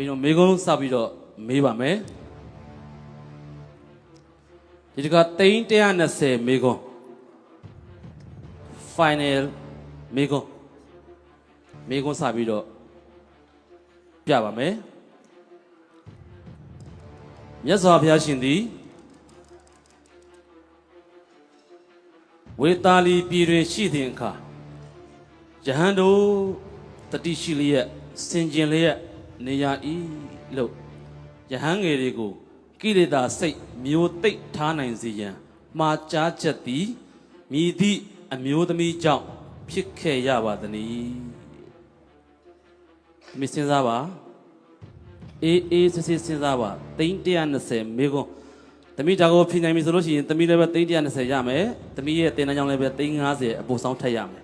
ဘုန်းကြီးတို့မေကုန်းစပြီးတော့မေးပါမယ်ဒီတကတိန်း120မေကုန်း final မေကုန်းမေကုန်းစပြီးတော့ပြပါမယ်မြတ်စွာဘုရားရှင်သည်ဝေတာလီပြည်တွင်ရှိသည့်အခါယဟန်တို့တတိရှိလျက်စင်ကျင်လျက် နေရ၏လို့ယဟန်ငယ်တွေကိုကိလေသာစိတ်မျိုးသိပ်ထားနိုင်စေရန်မှားကြားချက်သည်မြည်သည့်အမျိုးသမီးကြောင့်ဖြစ်ခဲ့ရပါသနည်းမစင်စားပါအေးအေးစစ်စစ်စဉ်းစားပါသိန်း120မေကွန်းသမီးဒါကိုဖြေနိုင်ပြီဆိုလို့ရှိရင်သမီးလည်းပဲသိန်း120ရမယ်သမီးရဲ့တင်တန်းကြောင့်လည်းပဲသိန်း90အပိုဆောင်ထက်ရမယ်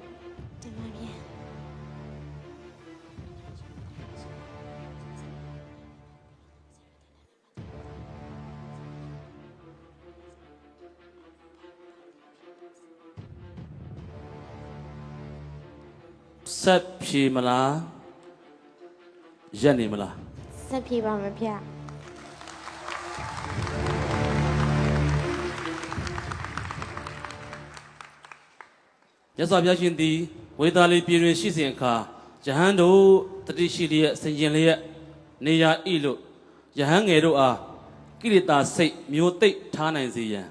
ဆက်ဖြေမလားရက်နေမလားဆက်ပြေပါမယ်ဗျာမြတ်စွာဘုရားရှင်သည်ဝေသာလီပြည်တွင်ရှိစဉ်အခါယဟန်တို့တတိရှိလျက်ဆင်ကျင်လျက်နေရဤလို့ယဟန်ငယ်တို့အားကိလေသာစိတ်မျိုးသိပ်ထားနိုင်စေရန်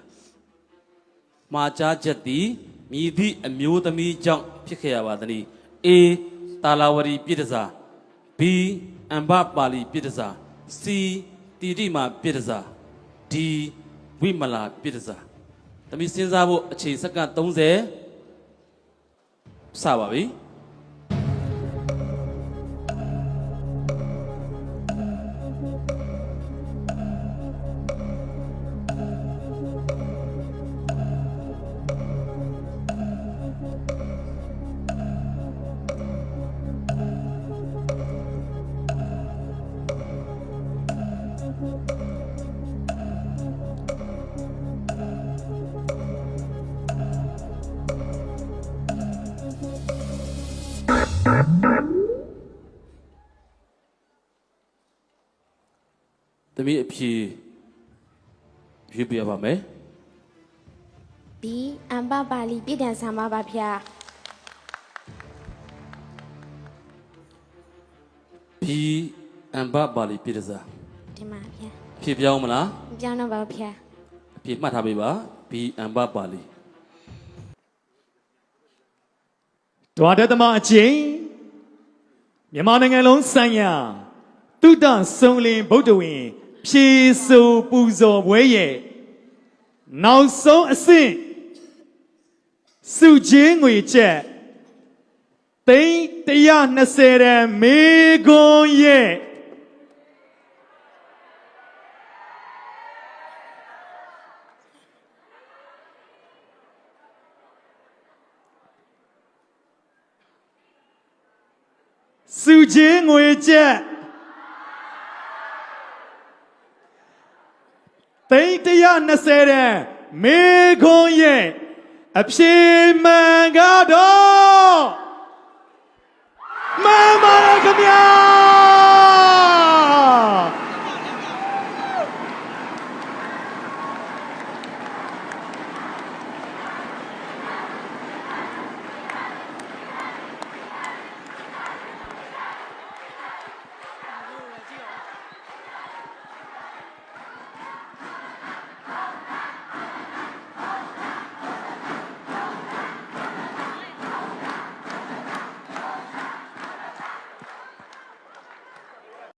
မှာကြားချက်သည်မြည်သည့်အမျိုးသမီးကြောင့်ဖြစ်ခဲ့ရပါသည်။ A တာလာဝရီပြည်တစား B အမ္ဘပါဠိပြည်တစား C တိတိမာပြည်တစား D ဝိမလာပြည်တစား။သမီးစဉ်းစားဖို့အချိန်စက္ကန့်30စပါပြီ။ သမီးအဖြေရွေးပြရပါမယ်ဘီအမ်ဘပါလီပြည်တန်ဆာမပါဗျာ။ B အမ္ဘပါဠိပြည်တစားတင်ပါဗျာ။ဖြေပြောင်းမလားမပြောင်းတော့ပါဗျာ။အဖြေမှတ်ထားပေးပါ။ B အမ္ဘပါဠိဒွါဒသမအချင်းမြန်မာနိုင်ငံလုံးဆိုင်ရာတုဒ္ဒဆုံးလင်ဗုဒ္ဓဝင် ဖြေဆိုပူဇော်ပွဲရဲ့နောက်ဆုံးအဆင့်စုချင်းငွေချက်သိန်း120ရန်မေခွန်ရဲ့စုချင်းငွေချက် သိန်း120ရန်မေခွန်ရဲ့အဖြေမှန်ကတော့မှန်ပါရဲ့ခင်ဗျာ